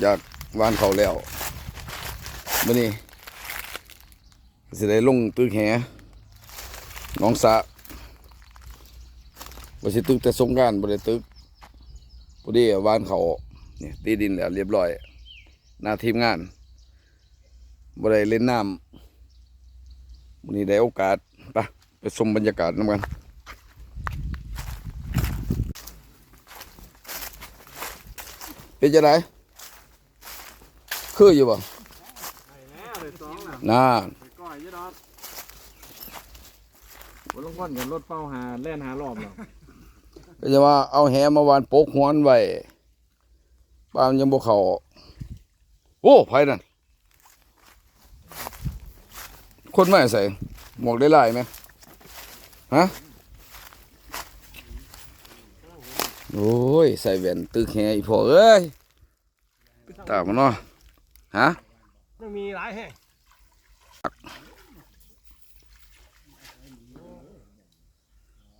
อยากวานเขาแล้วมื่อนี้สิได้ลงตึกแหน้องสะบ่สิตึกแต่สงการบ่ได้ตึกพอดีวานเขาเนี่ยตีดินแล้วเรียบร้อย หน้าทีมงานบ่ได้เล่นน้ำมื้อนี้ได้โอกาสไปไปชมบรรยากาศนำกันเป็นจะได คืออยู่บ่ไอ้แน่เลยสองน่ะน่าไปก้อยยี่ดอกบนลงก้อนกับรถเป้าหาแล่นหารอบหรอกก็จะว่าเอาแหมาวานโปกหวนไว้ปามนยังบ่เข้าโอ้ไผนั่นคนไม่ใส่หมวกได้ลายไหมฮะโอ้ย ใส่แว่นตึกแหอีพ่อเอ้ยตามมาเนาะ ฮะยังมีหลายแห่ง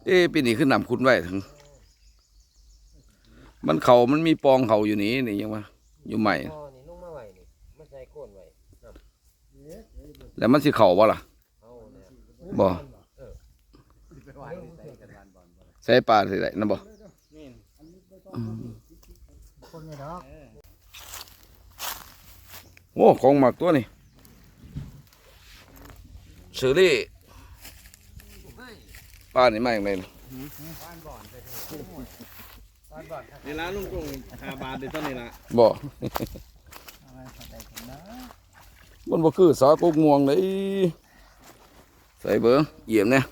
เอ๊ะปีนี้ขึ้นนำคุณไว้ถึง มันเขามันมีปองเขาอยู่นี่นี่ยังว่าอยู่ใหม่อ๋อนี่ลงมาไว้นี่มาใส่โคนไว้แล้วมันสิเข่าบ่ล่ะเอาเนี่ยบ่ใส่ปลาสิได้นะบ่ นี่ คนไม่ดอก โอ้ของหมักตัวนี่สือรี่ปลานี่มาอย่างไรล่ะในร้านลุงกุ้งหาบาทเดี๋ยวต้นนี้ละบ่มันบ่คือสากุกม่วงเลยใส่เบิ่งเยี่ยมเนี่ย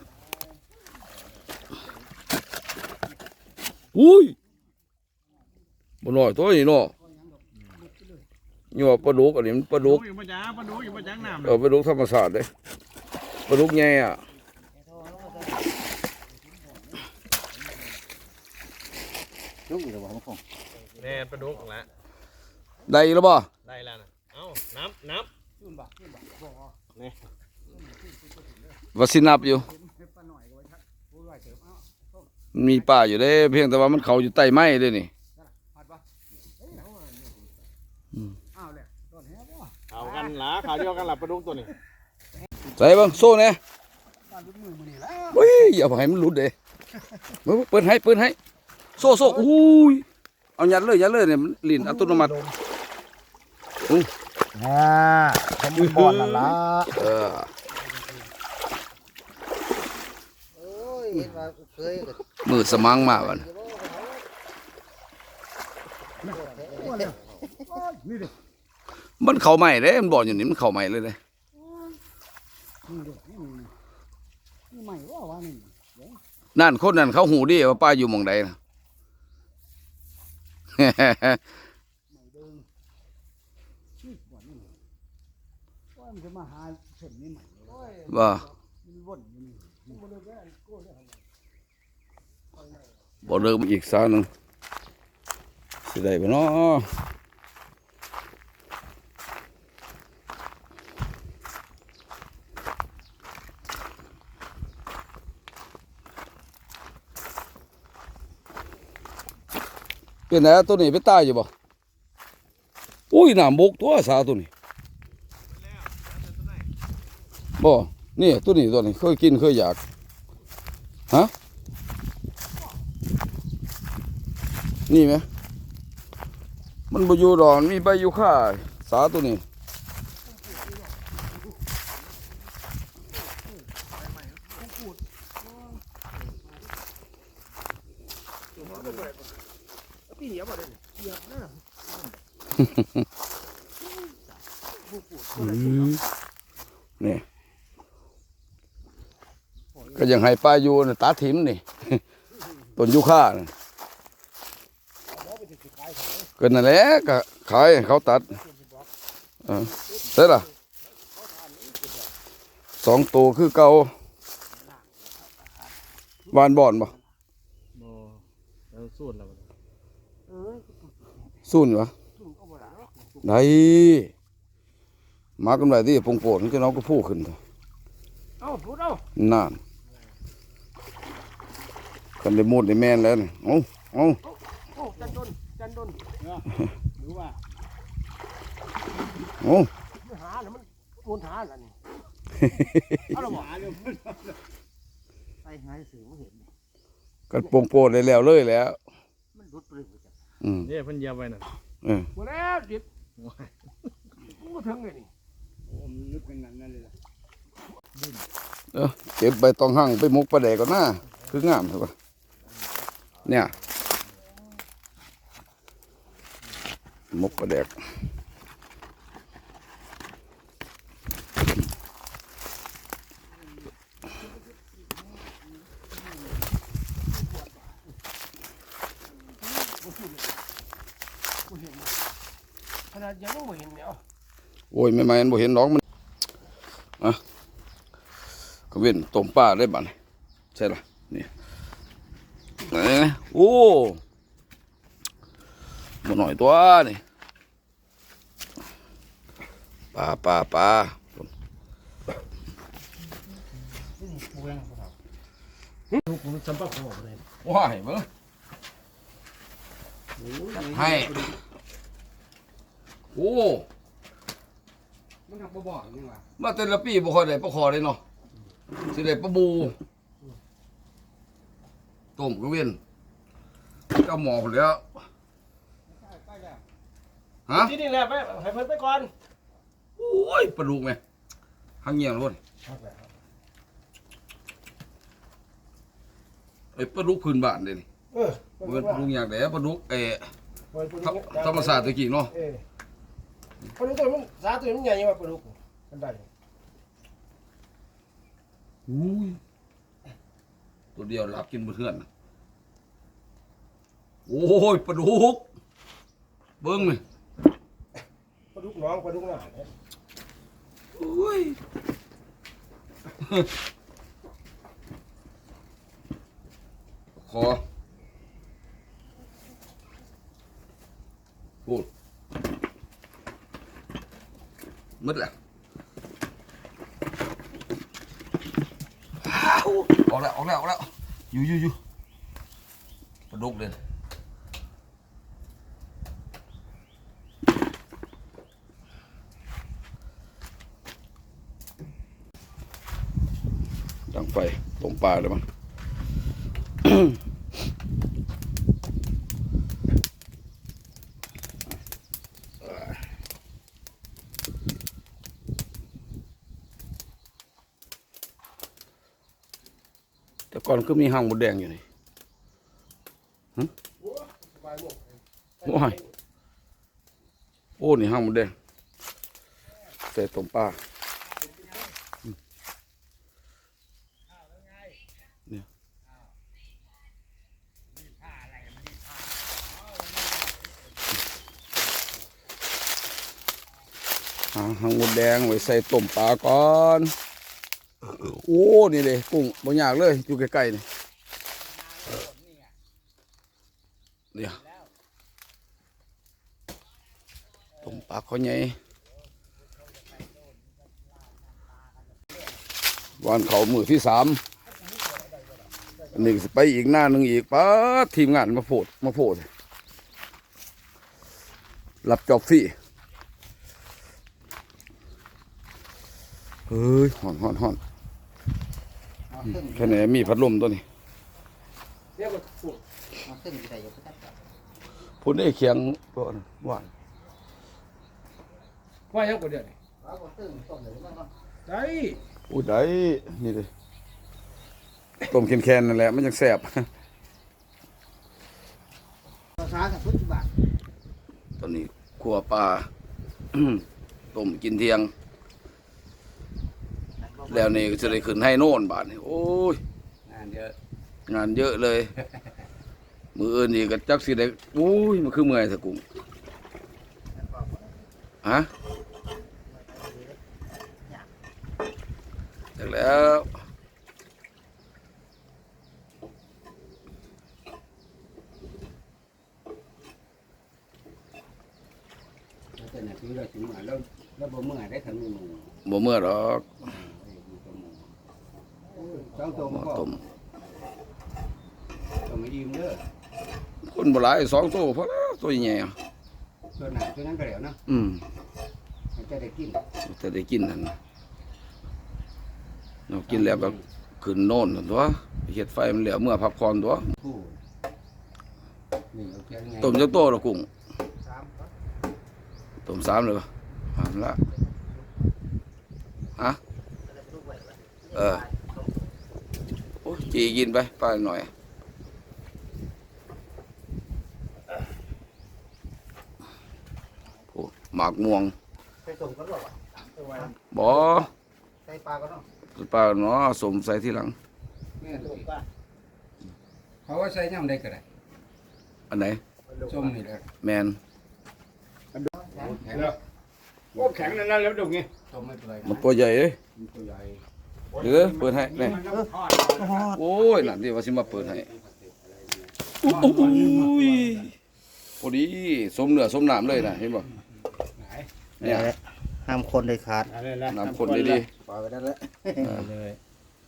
อุ้ยบ่น้อยตัวนี้เนาะ นี่ว่าปลาดุกอันนี้มันปลาดุกอยู่ประจ้าปลาดูอยู่ประจ้างน้ำเออปลาดุกธรรมชาติเด้ปลาดุกใหญ่อะลุกอยู่บ่ผมคงแน่ปลาดุกละได้แล้วบ่ได้แล้วนะเอ้านับนับว่าสินับอยู่มันมีป่าอยู่เด้ เพียงแต่ว่ามันเขาอยู่ใต้ไม้เด้นี่เอากันละขาวเดียวกันละปลาดุกตัวนี้ใส่เบิ่งโซ่เนี่ยเฮ้ยอย่าให้มันหลุดเด้มึงเปิดให้เปิดให้ โซ่โซ่อุ้ยเอายัดเลยยัดเลยเนี่ยมันลิ้นอัตโนมัติอ่าผมบ่อนละละเออโอ้ยเห็นว่าเคยก็มือสมังมาบัด มันเข้าใหม่เด้มันบอกอยู่นี่มันเข้าใหม่เลยเด้ใหม่ว่าว่านี่นั่นคนนั้นเขาหูดีว่าป้าอยู่มองใดนะว่ามันจะเส้นนี้ใหม่โอ้ยว่ามันวนอยู่นี่มันบ่ได้โก้ได้บ่เริ่มอีกซาหนึงสิได้บ่เนาะ เป็นไงตัวนี้ไปตายอยู่บ่อุ้ยน้ำบกตัวสาตัวนี้บ่นี่ตัวนี้ตัวนี้เคยกินเคยอยากฮะนี่ไหมมันบอยู่ดอนมีใบอยู่ค่าสาตัวนี้ พี่เหี่ยวบ่ได้เหยียบนะ นี่ ก็ ยังให้ป้าอยู่น่ะตาถิมนี่ต้นยูค่าน่ะก็นั่นแหละก็ขายให้เขาตัดเออเสร็จละสองตัวคือเก่าวานบ่อนบ่โอ้แล้วสูตรแล้วเออสู้นวะถูกเอาบ่ล่ะได้มากันไว้ที่ปงโปนก็น้องก็พูดขึ้นเถอะเอ้าพูดเอานั่น กันได้มูดได้แม่นแล้วนี่เอาเอาโอ้จันดนจันดนหรือว่าโอ้มันหาแล้วมันมูลหาแล้วนี่เอาละบ่ไปหาสื่อไม่เห็นกันโป่งโปดเลยแล้วเลยแล้ว มันรุดปลื้มจังอืมเนี่ยเพิ่นเหยียบไว้น่ะเออหมดแล้วดิบมันก็ถึงเลยนี่ผมนึกเป็นงั้นนั่นเลยล่ะเออเก็บใบตองหั่งไปหมกปลาแดกก่อนหน้าคืองามใช่ปะ เนี่ยหมกปลาแดกขนาดยังไม่เห็นเนี่ยโอ้ยไม่ไม่มันบ่เห็นน้องมันอะก็เว้นต้มปลาได้บัดนี้ใช่ละนี่ไหนนะ โอ้บ่หน่อยตัวนี่ปลาปลาปลาลูกมันสัมปะโขเลยว้ายเบิ่งให้โอ้มันทำบ่บ่อนี่ว่ะมาแต่ละปีบ่ค่อยได้ปลาคอเลยเนาะสิได้ปลาบูต้มก็เว้น เจ้าหมอพุ่นแหล้วฮะที่นี่แหละไปให้เพิ่นไปก่อนโอ้ยปลาดุกแม่หังเงียงล้วนไอ้ปลาดุกพื้นบ้านเด้นี่เออบ่เป็นปลาดุกอย่างใดปลาดุกเอ่อเปิดธรรมธรรมศาสตร์ตะกี้เนาะเออปลาดุกตัวมันสาตัวมันใหญ่ว่าปลาดุกมันได้อุ้ยตัวเดียวรับกินบ่เทื่อนน่ะ โอ้ยปลาดุก เบิ่งนี่ปลาดุกน้องปลาดุกหน้าโอ้ยขอพูดมืดแหละอ้าวออกแล้วออกแล้วออกแล้วอยู่อยู่อยู่ปลาดุกเลยังไฟตรงปลาเลยมั้งแต่ก่อนก็มีห้างหมดแดงอยู่นี่ว้ายโอ้ นี่ห้างหมดแดงใส่ต้มปลาอืมเนี่ยหาหางหมดแดงไว้ใส่ต้มปลาก่อนโอ้นี่เลยกุ้งบ่ยากเลยอยู่ใกล้ๆนี่เนี่ยต้มปลาเขาใหญ่วันเขามือที่สามอันนี้ก็สิไปอีกหน้าหนึ่งอีกป้าดทีมงานมาโพดมาโพดรับจอบฟรี เฮ้ยห่อนห่อนห่อนแค่ไหนมีพัดลมตัวนี้เรียกว่าปุ่นมาขึ้นที่ใดอยู่ก็ตัดต่อพุ่นได้เคียงตัวนั้นหวานว่ายังกว่าเดียวนี่เอาบ่ตึ้งต้มเลยมันเนาะได้อู้ได้นี่เลยต้มแคนๆนั่นแหละมันยังแซ่บภาษากับพุทธบาทตอนนี้ขัวปลาต้มกินเที่ยง แล้วนี่ก็จะได้ขึ้นให้โน่นบาทนี่โอ้ย งานเยอะงานเยอะเลย มืออื่นนี่ก็จักสิได้โอ้ยมันคือเมื่อยสะกุ้งฮะจากแล้วแล้วแต่น่ะถึงเราถึงมาแล้วแล้วบ่เมื่อยได้ทั้งมือบ่เมื่อหรอก สองตัวหมัม้นอก็ต้มต้องมายืมเด้อคนบ่หลายสองตัวพอแล้วตัวใหญ่ๆอะตัวไหนตัวนั้นก็แล้วเนาะอืมจะได้กินแต่ได้กินนั่นเนาะกินแล้วก็ขึ้นโน่นนั่นตัวเฮ็ดไฟมันแล้วเมื่อพักผ่อนตัวผู้นี่เอาเพียงไงต้มจักโตละกุ้งสามครับต้มสามเลยป่ะหันละฮะลูกไว้ไว้เออโอ้ย จีกินไปป้าหน่อยโอ้หมากม่วงไปส่งกันหรอวะบ่ ใส่ปลาก็ต้องป้าเนาะสมใส่ที่หลังแม่นส่งสิปลาเขาว่าใส่ย่ำได้ก็ได้อันไหนส้มนี่แหละแมนแข็งโอ้แข็งนั่นนั่นแล้วดุกไงต้มไม่เปื่อยมันตัวใหญ่เอ้ยมันตัวใหญ่ เดี๋ยวเปิดให้นี่มันก็ทอดโอ้ยนั่นที่ว่าสิมาเปิดให้โอ้ยพอดีสมเนื้อสมน้ำเลยนะเห็นบ่ไหนเนี่ยห้ามคนเลยขาดอะไรนะน้ำข้นดีปล่อยไปได้แล้วเลย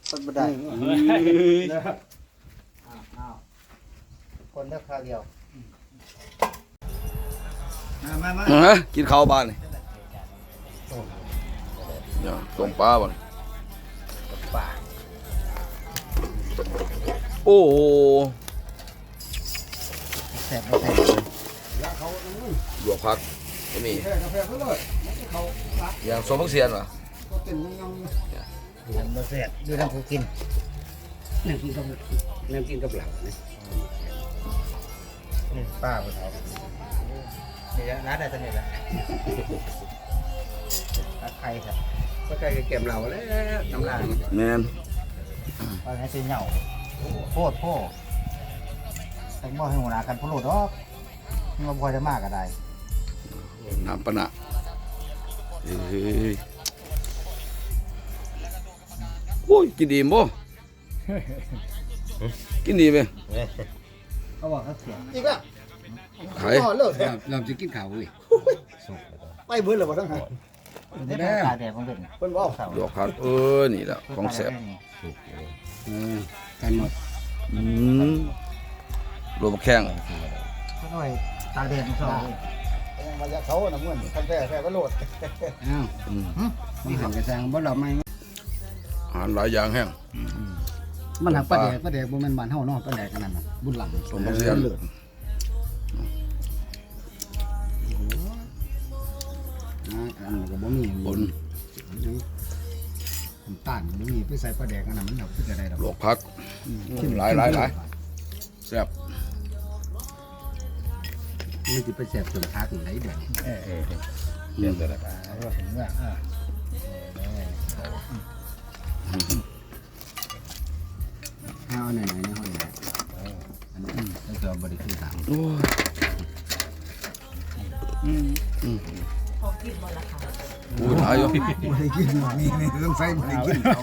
คนไม่ได้ๆเฮ้ยอ้าวคนได้คราวเดียวมามามาฮะกินข้าวบ้านนี่เดี๋ยวต้มปลาบ่นี่ ปลาโอ้โหแสบไม่แสบเลยหลวกผักก็มีแค่กาแฟก็เลยเขาอย่างสมพักเสียนวะก็เป็นยังยังไม่แสบดูน้ำผู้กินนั่งกินกับนั่งกินกับเหล่านี่นี่ป้าไปเอานี่ร้านอะไรตัวนี้ละร้านไทยครับ ก็ใกล้จะเก็บเหล่าแล้วน้ำลายแมนว่าไงซื้อเหน่าโคตรโคตรแต่บ่ให้หัวหน้ากันพลุดดอกนี่มาบ่อยจะมากก็ได้น้ำปะนะเฮ้ยโอ้ยกินดีบ่กินดีไหมเขาบอกเขาเสียอีกอะขายเลิกเราจะกินข้าวเว้ยไปเบื่อเลยบ่ทั้งหา ได้เป็นตาแดดมันเป็นเพิ่นบ่เอาหลวกผักเออนี่แหละของแซ่บเออกันหมดอืมรวมแข้งก็หน่อยตาแดดมันชอบยังมายาเขาน่ะเหมือนคันแท้แท้ก็โลดอ้าวอืมมีหันกระซังบ่เราไม่อาหารหลายอย่างแห้งมันหักปลาแดกปลาแดกบ่แม่นบ้านเฮาเนาะปลาแดกกันนั่นน่ะบุญหลังสมพักเสียน อ่าอันนั้นก็บ่มีบนน้ำตาลบ่มีไปใส่ปลาแดกกันน่ะมันเอาคือจะได้ดอกหลวกผักหลายหลายหลายแซ่บมันสิไปแซ่บจนทักไหนเดี๋ยวนี้เออเออเรียนแต่ละว่าถึงว่าอ่าห้าวไหนๆในห้องไหนอันนี้ก็จะบ่ได้คือถามโอ้ยพอกินหมดแล้วค่ะโอ้ยหลายอยู่บ่ได้กินนี่นี่ต้องใส่บ่ได้กินเขา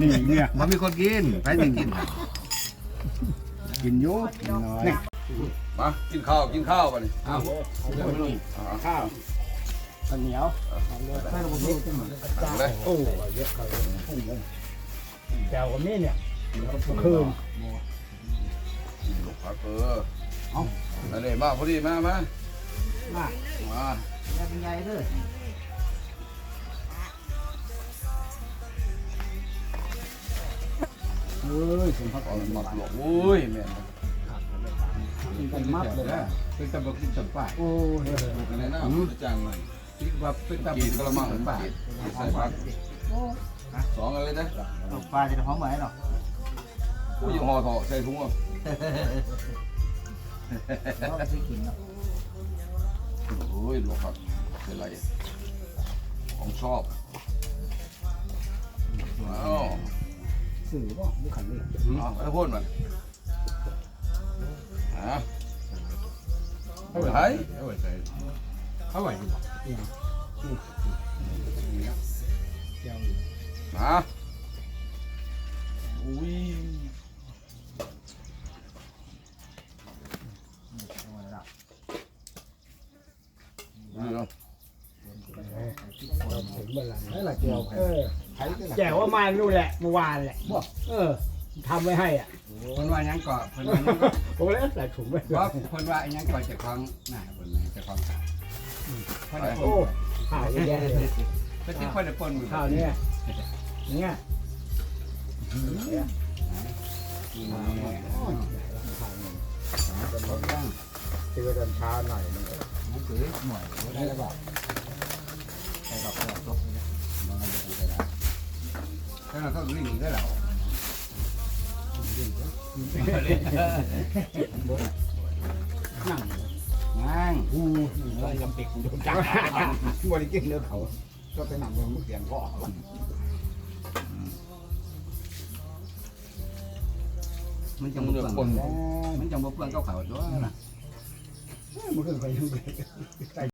นี่เนี่ยบ่มีคนกินใครสิกินกินอยู่กินน้อยมากินข้าวกินข้าวป่ะนี่อ้าวข้าวข้าวเหนียวเลยโอ้เยอะเขาแก้วกับนี่เนี่ยคืนหลวกผักเออเอาอันนี้มาพอดีมามามามา แล้วเป็นไงเด้อเอ้ยสมพักเอามาหลวกโอ้ยแม่นกินกันมัดเลยนะเป็นตะบกินตะป่าโอ้ยอันนี้น่าจะจังเลยคิดว่าเป็นตะบกิกนกระมังตะป่าใส่ผักสองอะไรนะตกปลาจะหอมไหมเนาะผู้ยังห่อถอใส่ถุงอะเราไปกินเนาะ อ้ยหลวกผักเป็นไรของชอบเอาสื่อบ่บุขันนี่เอาไปพูดมันฮะไปไหนเอาไว้ใส่เอาไว้ดีบ่ฮะอุ้ยนี่เนาะ ให้ละเกี่ยวเออไผก็ละแก้วว่ามานู่นแหละเมื่อวานแหละเออทำไว้ให้อะเพิ่นว่าหยังก่อเพิ่นว่าหยังก่อผมเลยใส่ถุงไปว่าเพิ่นว่าหยังก่อเจะคล้าของหน้าเพิ่นจะคล้าของตาเพิ่นว่าโอ้ทข้าวเยอะแยะเลยก็ที่ค่อยได้ปนมือข้าวเนี่ยเนี่ยเจอตอนเช้าหน่อยนึงมันคือหน่อยได้แล้วบอกใส่ดอกดอกมันก็จะได้ถ้าเราต้องวิ่งได้แล้วนั่งนั่งกูลองกำปิกดูจังบริกินเ